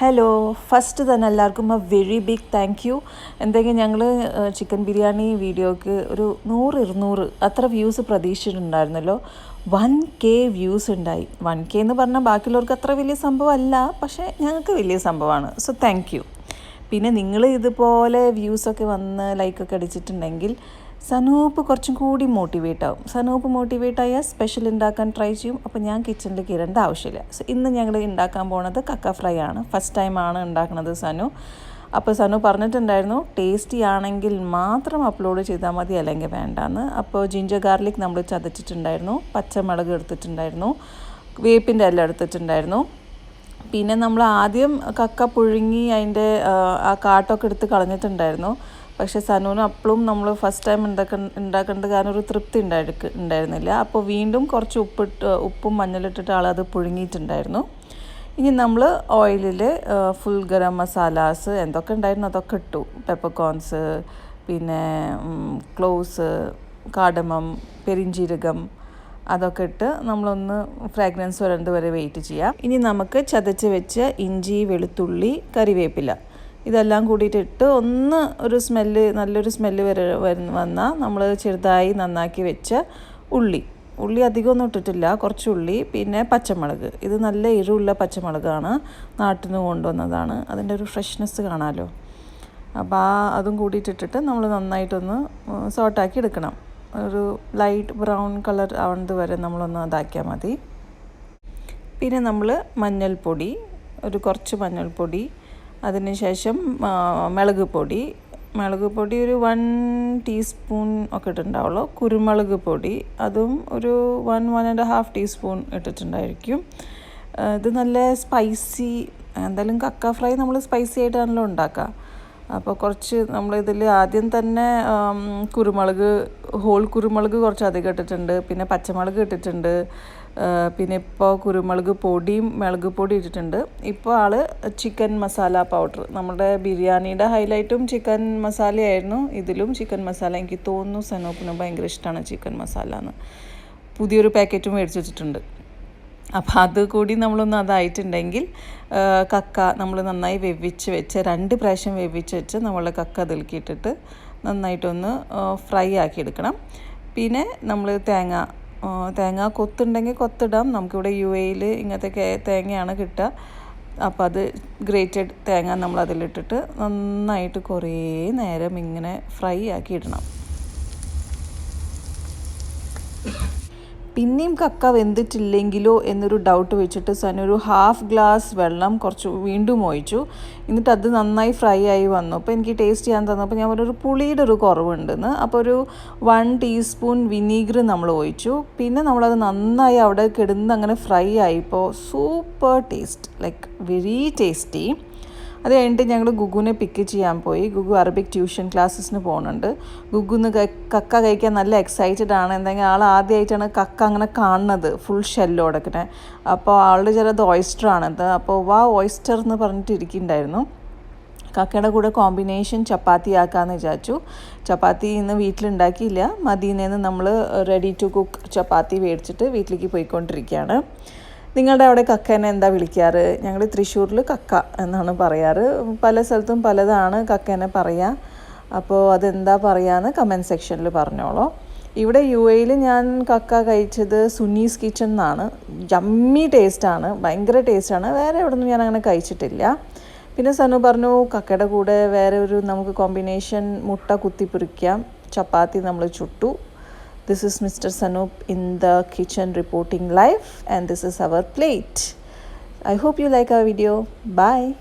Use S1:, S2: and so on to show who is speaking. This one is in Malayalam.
S1: ഹലോ ഫസ്റ്റ് തന്നെ എല്ലാവർക്കും a very big thank you എന്തെങ്കിലും ഞങ്ങൾ ചിക്കൻ ബിരിയാണി വീഡിയോക്ക് ഒരു നൂറ് ഇരുന്നൂറ് അത്ര വ്യൂസ് പ്രതീക്ഷിച്ചിട്ടുണ്ടായിരുന്നല്ലോ. വൺ കെ വ്യൂസ് ഉണ്ടായി. വൺ കെ എന്ന് പറഞ്ഞാൽ ബാക്കിയുള്ളവർക്ക് അത്ര വലിയ സംഭവമല്ല പക്ഷേ ഞങ്ങൾക്ക് വലിയ സംഭവമാണ്. സോ താങ്ക് യു പിന്നെ നിങ്ങൾ ഇതുപോലെ വ്യൂസൊക്കെ വന്ന് ലൈക്കൊക്കെ അടിച്ചിട്ടുണ്ടെങ്കിൽ സനൂപ്പ് കുറച്ചും കൂടി മോട്ടിവേറ്റ് ആവും. സനൂപ്പ് മോട്ടിവേറ്റ് ആയാൽ സ്പെഷ്യൽ ഉണ്ടാക്കാൻ ട്രൈ ചെയ്യും. അപ്പോൾ ഞാൻ കിച്ചണിൽ കയറേണ്ട ആവശ്യമില്ല. സോ ഇന്ന് ഞങ്ങൾ ഉണ്ടാക്കാൻ പോണത് കക്ക ഫ്രൈ ആണ്. ഫസ്റ്റ് ടൈം ആണ് ഉണ്ടാക്കുന്നത് സനു. അപ്പോൾ സനു പറഞ്ഞിട്ടുണ്ടായിരുന്നു ടേസ്റ്റി ആണെങ്കിൽ മാത്രം അപ്ലോഡ് ചെയ്താൽ മതി അല്ലെങ്കിൽ വേണ്ടാന്ന്. അപ്പോൾ ജിഞ്ചർ ഗാർലിക് നമ്മൾ ചതച്ചിട്ടുണ്ടായിരുന്നു. പച്ചമുളക് എടുത്തിട്ടുണ്ടായിരുന്നു. വേപ്പിന്റെ എല്ലാം എടുത്തിട്ടുണ്ടായിരുന്നു. പിന്നെ നമ്മൾ ആദ്യം കക്ക പുഴുങ്ങി അതിന്റെ ആ കാട്ടൊക്കെ എടുത്ത് കളഞ്ഞിട്ടുണ്ടായിരുന്നു. പക്ഷേ സനുവിന് അപ്പോഴും നമ്മൾ ഫസ്റ്റ് ടൈം ഉണ്ടാക്ക ഉണ്ടാക്കേണ്ട കാരണം ഒരു തൃപ്തി ഉണ്ടായിരിക്ക ഉണ്ടായിരുന്നില്ല. അപ്പോൾ വീണ്ടും കുറച്ച് ഉപ്പിട്ട് ഉപ്പും മഞ്ഞളിട്ടിട്ട് ആളത് പുഴുങ്ങിയിട്ടുണ്ടായിരുന്നു. ഇനി നമ്മൾ ഓയിലിൽ ഫുൾ ഗരം മസാലാസ് എന്തൊക്കെ ഉണ്ടായിരുന്നു അതൊക്കെ ഇട്ടു. പെപ്പർകോൺസ് പിന്നെ ക്ലോസ് കാടമം പെരിഞ്ചീരകം അതൊക്കെ ഇട്ട് നമ്മളൊന്ന് ഫ്രാഗ്രൻസ് വരേണ്ടത് വരെ വെയിറ്റ് ചെയ്യാം. ഇനി നമുക്ക് ചതച്ച് വെച്ച് ഇഞ്ചി വെളുത്തുള്ളി കറിവേപ്പില. ഇതെല്ലാം കൂടിയിട്ട് ഇട്ട് ഒന്ന് ഒരു സ്മെല്ല് നല്ലൊരു സ്മെല്ല് വര വന്നാൽ നമ്മൾ ചെറുതായി നന്നാക്കി വെച്ച ഉള്ളി. ഉള്ളി അധികമൊന്നും ഇട്ടിട്ടില്ല കുറച്ച് ഉള്ളി പിന്നെ പച്ചമുളക്. ഇത് നല്ല എരിവുള്ള പച്ചമുളകാണ് നാട്ടിൽ നിന്ന് കൊണ്ടുവന്നതാണ്. അതിന്റെ ഒരു ഫ്രഷ്നെസ് കാണാമല്ലോ അപ്പോൾ ആ അതും കൂടിയിട്ടിട്ടിട്ട് നമ്മൾ നന്നായിട്ടൊന്ന് സോട്ടാക്കി എടുക്കണം. ഒരു ലൈറ്റ് ബ്രൗൺ കളർ ആവുന്നത് വരെ നമ്മളൊന്ന് അതാക്കിയാൽ മതി. പിന്നെ നമ്മൾ മഞ്ഞൾപ്പൊടി ഒരു കുറച്ച് മഞ്ഞൾപ്പൊടി അതിനുശേഷം മുളക് പൊടി. മുളക് പൊടി ഒരു വൺ ടീസ്പൂൺ ഒക്കെ ഇട്ടിട്ടുണ്ടാവുള്ളൂ. കുരുമുളക് പൊടി അതും ഒരു one one and half teaspoon ഇട്ടിട്ടുണ്ടായിരിക്കും. ഇത് നല്ല സ്പൈസി എന്തായാലും കക്ക ഫ്രൈ നമ്മൾ സ്പൈസി ആയിട്ടാണല്ലോ ഉണ്ടാക്കുക. അപ്പോൾ കുറച്ച് നമ്മൾ നമ്മളിതിൽ ആദ്യം തന്നെ കുരുമുളക് ഹോൾ കുരുമുളക് കുറച്ച് അധികം ഇട്ടിട്ടുണ്ട്. പിന്നെ പച്ചമുളക് ഇട്ടിട്ടുണ്ട്. പിന്നെ ഇപ്പോൾ കുരുമുളക് പൊടിയും മുളക് പൊടി ഇട്ടിട്ടുണ്ട്. ഇപ്പോൾ ആൾ ചിക്കൻ മസാല പൗഡർ. നമ്മുടെ ബിരിയാണിയുടെ ഹൈലൈറ്റും ചിക്കൻ മസാലയായിരുന്നു. ഇതിലും ചിക്കൻ മസാല. എനിക്ക് തോന്നുന്നു സനോപ്പിന് ഭയങ്കര ഇഷ്ടമാണ് ചിക്കൻ മസാല എന്ന്. പുതിയൊരു പാക്കറ്റും മേടിച്ച് വെച്ചിട്ടുണ്ട്. അപ്പോൾ അത് കൂടി നമ്മളൊന്ന് അതായിട്ടുണ്ടെങ്കിൽ കക്ക നമ്മൾ നന്നായി വെവിച്ച് വെച്ച് രണ്ട് പ്രാവശ്യം വെവിച്ച് വെച്ച് നമ്മൾ കക്ക അതിൽക്കിയിട്ടിട്ട് നന്നായിട്ടൊന്ന് ഫ്രൈ ആക്കി എടുക്കണം പിന്നെ നമ്മൾ തേങ്ങ തേങ്ങ കൊത്തുണ്ടെങ്കിൽ കൊത്തിടാം. നമുക്കിവിടെ യു എയിൽ ഇങ്ങനത്തെ തേങ്ങയാണ് കിട്ടുക. അപ്പോൾ അത് ഗ്രേറ്റഡ് തേങ്ങ നമ്മൾ അതിലിട്ടിട്ട് നന്നായിട്ട് കുറേ നേരം ഇങ്ങനെ ഫ്രൈ ആക്കി ഇടണം. പിന്നെയും കക്ക വെന്തിട്ടില്ലെങ്കിലോ എന്നൊരു ഡൗട്ട് വെച്ചിട്ട് സനു ഒരു ഹാഫ് ഗ്ലാസ് വെള്ളം കുറച്ച് വീണ്ടും ഒഴിച്ചു. എന്നിട്ട് അത് നന്നായി ഫ്രൈ ആയി വന്നു. അപ്പോൾ എനിക്ക് ടേസ്റ്റ് ചെയ്യാൻ തന്നപ്പോൾ ഞാൻ ഒരു പുളിയുടെ ഒരു കുറവുണ്ടെന്ന്. അപ്പോൾ ഒരു വൺ ടീസ്പൂൺ വിനീഗർ നമ്മൾ ഒഴിച്ചു. പിന്നെ നമ്മളത് നന്നായി അവിടെ കിടന്ന് അങ്ങനെ fry ആയിപ്പോൾ super taste like very tasty അത് കഴിഞ്ഞിട്ട് ഞങ്ങൾ ഗുഗുവിനെ പിക്ക് ചെയ്യാൻ പോയി. ഗുഗു അറബിക് ട്യൂഷൻ ക്ലാസ്സസിന് പോകുന്നുണ്ട്. ഗുഗുന്ന് കക്ക കഴിക്കാൻ നല്ല എക്സൈറ്റഡ് ആണ്. എന്തെങ്കിലും ആൾ ആദ്യമായിട്ടാണ് കക്ക അങ്ങനെ കാണുന്നത് ഫുൾ ഷെല്ലോടക്കണേ അപ്പോൾ ആളുടെ ചിലത് ഓയിസ്റ്റർ ആണത് അപ്പോൾ വാ ഓയിസ്റ്റർ എന്ന് പറഞ്ഞിട്ട് ഇരിക്കുന്നുണ്ടായിരുന്നു കക്കയുടെ കൂടെ കോമ്പിനേഷൻ ചപ്പാത്തി ആക്കാമെന്ന് വിചാരിച്ചു. ചപ്പാത്തി ഇന്ന് വീട്ടിലുണ്ടാക്കിയില്ല. മദീനയിൽ നമ്മൾ റെഡി ടു കുക്ക് ചപ്പാത്തി മേടിച്ചിട്ട് വീട്ടിലേക്ക് പോയിക്കൊണ്ടിരിക്കുകയാണ്. നിങ്ങളുടെ അവിടെ കക്കേനെ എന്താ വിളിക്കാറ്? ഞങ്ങൾ തൃശ്ശൂരിൽ കക്ക എന്നാണ് പറയാറ്. പല സ്ഥലത്തും പലതാണ് കക്കേനെ പറയുക അപ്പോൾ അതെന്താ പറയാന്ന് കമന്റ് സെക്ഷനിൽ പറഞ്ഞോളൂ. ഇവിടെ യു എയിൽ ഞാൻ കക്ക കഴിച്ചത് സുനീസ് കിച്ചൺ എന്നാണ്. ജമ്മി ടേസ്റ്റാണ് ഭയങ്കര ടേസ്റ്റാണ് വേറെ എവിടെ നിന്നും ഞാൻ അങ്ങനെ കഴിച്ചിട്ടില്ല. പിന്നെ സനു പറഞ്ഞു കക്കയുടെ കൂടെ വേറെ ഒരു നമുക്ക് കോമ്പിനേഷൻ മുട്ട കുത്തിപ്പൊരിക്കാം ചപ്പാത്തി നമ്മൾ ചുട്ടു. This is Mr. Sanup in the kitchen reporting live, and this is our plate. I hope you like our video. Bye.